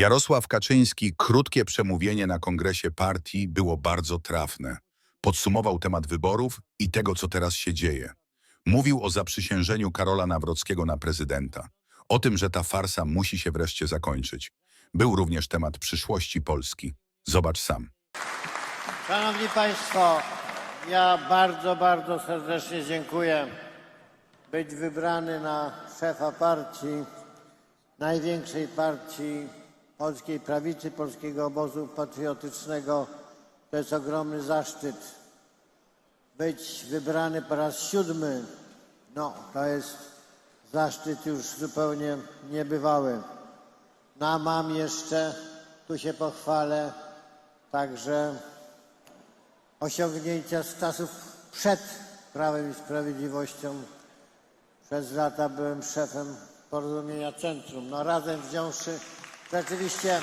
Jarosław Kaczyński krótkie przemówienie na kongresie partii było bardzo trafne. Podsumował temat wyborów i tego, co teraz się dzieje. Mówił o zaprzysiężeniu Karola Nawrockiego na prezydenta. O tym, że ta farsa musi się wreszcie zakończyć. Był również temat przyszłości Polski. Zobacz sam. Szanowni Państwo, ja bardzo, bardzo serdecznie dziękuję być wybrany na szefa partii, największej partii polskiej prawicy, polskiego obozu patriotycznego. To jest ogromny zaszczyt. Być wybrany po raz siódmy, no to jest zaszczyt już zupełnie niebywały. No a mam jeszcze, tu się pochwalę, także osiągnięcia z czasów przed Prawem i Sprawiedliwością. Przez lata byłem szefem Porozumienia Centrum. No razem wziąwszy rzeczywiście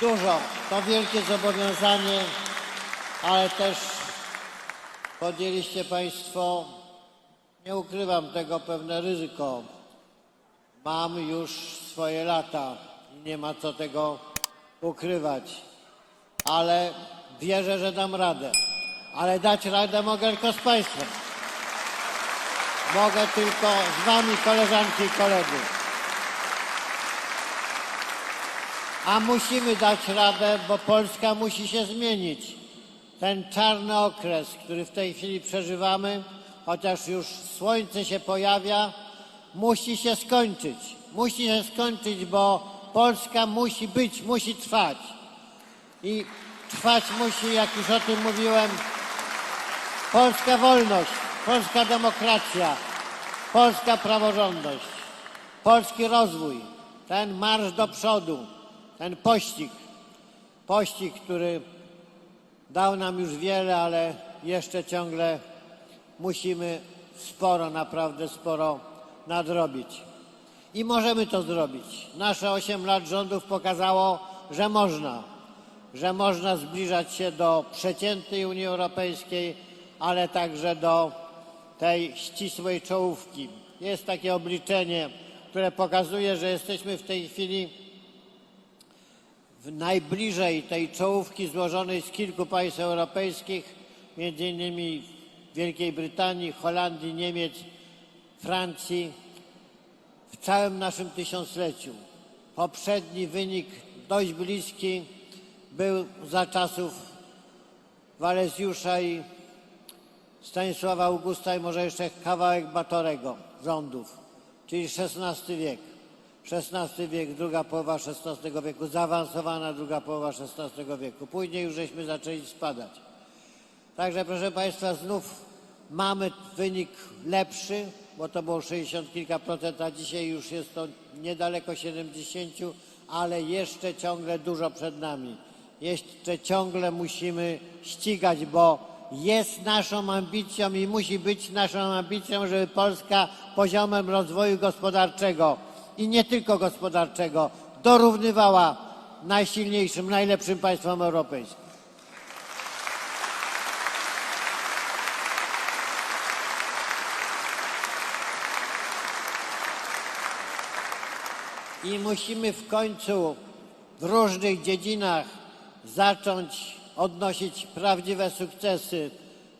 dużo. To wielkie zobowiązanie, ale też podjęliście Państwo, nie ukrywam tego, pewne ryzyko. Mam już swoje lata i nie ma co tego ukrywać ale wierzę, że dam radę. Ale dać radę mogę tylko z Państwem. Mogę tylko z Wami, koleżanki i koledzy. A musimy dać radę, bo Polska musi się zmienić. Ten czarny okres, który w tej chwili przeżywamy, chociaż już słońce się pojawia, musi się skończyć. Musi się skończyć, bo Polska musi być, musi trwać i trwać musi, jak już o tym mówiłem, polska wolność, polska demokracja, polska praworządność, polski rozwój, ten marsz do przodu, ten pościg, pościg, który dał nam już wiele, ale jeszcze ciągle musimy sporo, naprawdę sporo nadrobić. I możemy to zrobić. Nasze 8 lat rządów pokazało, że można że można zbliżać się do przeciętnej Unii Europejskiej, ale także do tej ścisłej czołówki. Jest takie obliczenie, które pokazuje, że jesteśmy w tej chwili w najbliżej tej czołówki złożonej z kilku państw europejskich, między innymi Wielkiej Brytanii, Holandii, Niemiec, Francji, w całym naszym tysiącleciu. Poprzedni wynik dość bliski był za czasów Walezjusza i Stanisława Augusta i może jeszcze kawałek Batorego rządów, czyli XVI wiek. XVI wiek, druga połowa XVI wieku, zaawansowana druga połowa XVI wieku. Później już żeśmy zaczęli spadać. Także proszę Państwa, znów mamy wynik lepszy, bo to było 60 kilka procent, a dzisiaj już jest to niedaleko 70, ale jeszcze ciągle dużo przed nami. Jeszcze ciągle musimy ścigać, bo jest naszą ambicją i musi być naszą ambicją, żeby Polska poziomem rozwoju gospodarczego i nie tylko gospodarczego dorównywała najsilniejszym, najlepszym państwom europejskim. I musimy w końcu w różnych dziedzinach zacząć odnosić prawdziwe sukcesy,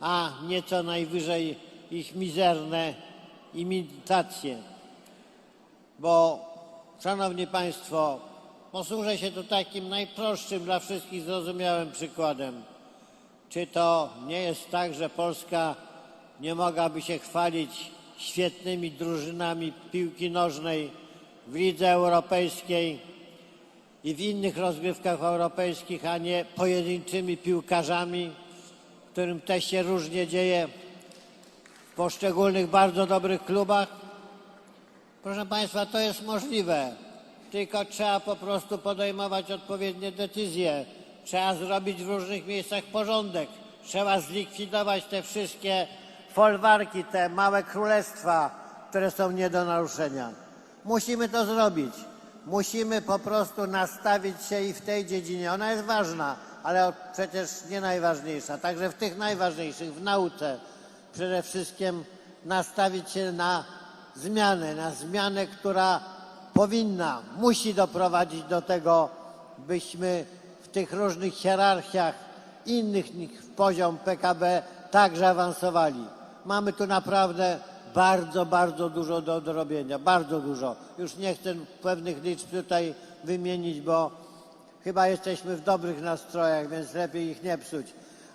a nie co najwyżej ich mizerne imitacje. Bo, Szanowni Państwo, posłużę się tu takim najprostszym dla wszystkich zrozumiałym przykładem. Czy to nie jest tak, że Polska nie mogłaby się chwalić świetnymi drużynami piłki nożnej w lidze europejskiej i w innych rozgrywkach europejskich, a nie pojedynczymi piłkarzami, którym też się różnie dzieje w poszczególnych bardzo dobrych klubach? Proszę Państwa, to jest możliwe, tylko trzeba po prostu podejmować odpowiednie decyzje. Trzeba zrobić w różnych miejscach porządek. Trzeba zlikwidować te wszystkie folwarki, te małe królestwa, które są nie do naruszenia. Musimy to zrobić. Musimy po prostu nastawić się i w tej dziedzinie. Ona jest ważna, ale przecież nie najważniejsza. Także w tych najważniejszych, w nauce przede wszystkim nastawić się na zmianę, na zmianę, która powinna, musi doprowadzić do tego, byśmy w tych różnych hierarchiach innych niż poziom PKB także awansowali. Mamy tu naprawdę bardzo, bardzo dużo do odrobienia, bardzo dużo. Już nie chcę pewnych liczb tutaj wymienić, bo chyba jesteśmy w dobrych nastrojach, więc lepiej ich nie psuć.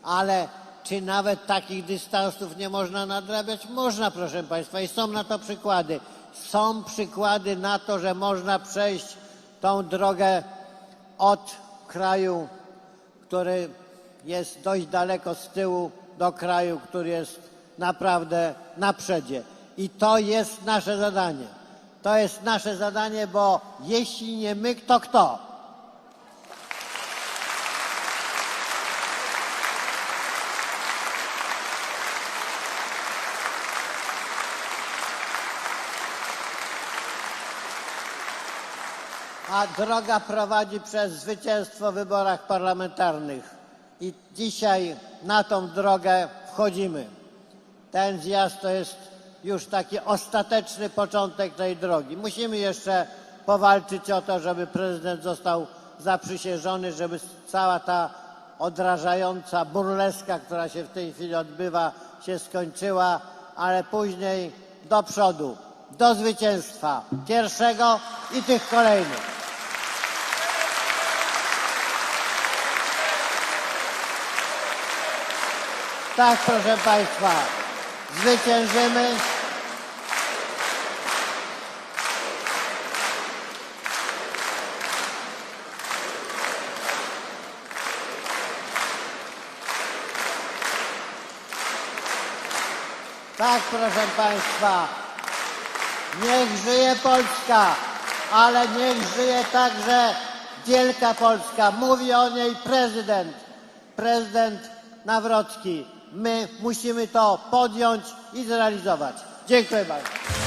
Ale czy nawet takich dystansów nie można nadrabiać? Można, proszę Państwa, i są na to przykłady. Są przykłady na to, że można przejść tą drogę od kraju, który jest dość daleko z tyłu, do kraju, który jest naprawdę na przedzie. I to jest nasze zadanie. To jest nasze zadanie, bo jeśli nie my, to kto? A droga prowadzi przez zwycięstwo w wyborach parlamentarnych. I dzisiaj na tą drogę wchodzimy. Ten zjazd to jest już taki ostateczny początek tej drogi. Musimy jeszcze powalczyć o to, żeby prezydent został zaprzysiężony, żeby cała ta odrażająca burleska, która się w tej chwili odbywa, się skończyła, ale później do przodu, do zwycięstwa pierwszego i tych kolejnych. Tak, proszę Państwa, zwyciężymy. Tak, proszę Państwa, niech żyje Polska, ale niech żyje także Wielka Polska. Mówi o niej prezydent, prezydent Nawrocki. My musimy to podjąć i zrealizować. Dziękuję bardzo.